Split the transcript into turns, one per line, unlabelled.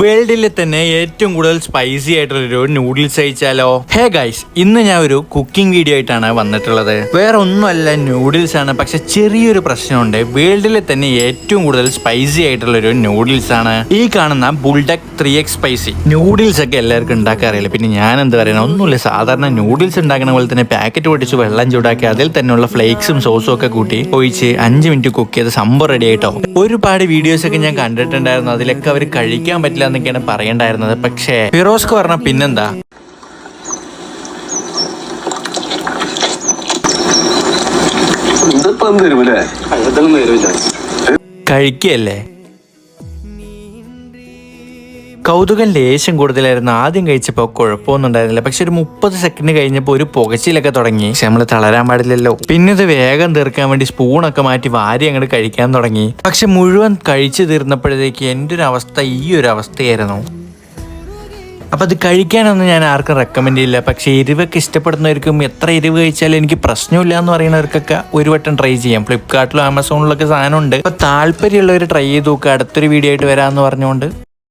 വേൾഡിലെ തന്നെ ഏറ്റവും കൂടുതൽ സ്പൈസി ആയിട്ടുള്ളൊരു നൂഡിൽസ് കഴിച്ചാലോ? ഹേ ഗൈസ് ഇന്ന് ഞാൻ ഒരു കുക്കിംഗ് വീഡിയോ ആയിട്ടാണ് വന്നിട്ടുള്ളത്. വേറെ ഒന്നുമല്ല നൂഡിൽസ് ആണ് പക്ഷെ ചെറിയൊരു പ്രശ്നമുണ്ട്. വേൾഡിലെ തന്നെ ഏറ്റവും കൂടുതൽ സ്പൈസി ആയിട്ടുള്ളൊരു നൂഡിൽസ് ആണ്. ഈ കാണുന്ന Buldak three X spicy noodles ഒക്കെ എല്ലാവർക്കും ഉണ്ടാക്കാൻ പിന്നെ ഞാൻ എന്ത് പറയണം ഒന്നുമില്ല. സാധാരണ നൂഡിൽസ് ഉണ്ടാക്കുന്ന പോലെ തന്നെ പാക്കറ്റ് പൊടിച്ച് വെള്ളം ചൂടാക്കി അതിൽ തന്നെയുള്ള ഫ്ലേക്സും സോസും ഒക്കെ കൂട്ടി ഒഴിച്ച് അഞ്ച് മിനിറ്റ് കുക്ക് ചെയ്ത് സംഭവം റെഡി ആയിട്ടോ. ഒരുപാട് വീഡിയോസ് ഒക്കെ ഞാൻ കണ്ടിട്ടുണ്ടായിരുന്നു. അതിലൊക്കെ അവർ കഴിക്കാൻ പറ്റില്ല എന്നൊക്കെയാണ് പറയണ്ടായിരുന്നത്. പക്ഷേ ഫിറോസ്ക്ക് പറഞ്ഞ പിന്നെന്താ? കഴിക്കല്ലേ? കൗതുകം ലേശം കൂടുതലായിരുന്നു. ആദ്യം കഴിച്ചപ്പോൾ കുഴപ്പമൊന്നും ഉണ്ടായിരുന്നില്ല പക്ഷെ ഒരു മുപ്പത് സെക്കൻഡ് കഴിഞ്ഞപ്പോൾ ഒരു പുകച്ചിലൊക്കെ തുടങ്ങി. പക്ഷെ നമ്മൾ തളരാൻ പാടില്ലല്ലോ. പിന്നെ ഇത് വേഗം തീർക്കാൻ വേണ്ടി സ്പൂണൊക്കെ മാറ്റി വാരി അങ്ങോട്ട് കഴിക്കാൻ തുടങ്ങി. പക്ഷെ മുഴുവൻ കഴിച്ചു തീർന്നപ്പോഴത്തേക്ക് എന്റെ ഒരു അവസ്ഥ ഈ ഒരു അവസ്ഥയായിരുന്നു. അപ്പൊ അത് കഴിക്കാനൊന്നും ഞാൻ ആർക്കും റെക്കമെൻഡ് ചെയ്യില്ല. പക്ഷേ എരിവൊക്കെ ഇഷ്ടപ്പെടുന്നവർക്കും എത്ര എരിവ് കഴിച്ചാലും എനിക്ക് പ്രശ്നമില്ല എന്ന് പറയുന്നവർക്കൊക്കെ ഒരു വട്ടം ട്രൈ ചെയ്യാം. ഫ്ലിപ്കാർട്ടിലും ആമസോണിലൊക്കെ സാധനം ഉണ്ട് അപ്പൊ താല്പര്യമുള്ളവർ ട്രൈ ചെയ്ത് നോക്കുക അടുത്തൊരു വീഡിയോ ആയിട്ട് വരാമെന്ന് പറഞ്ഞുകൊണ്ട്.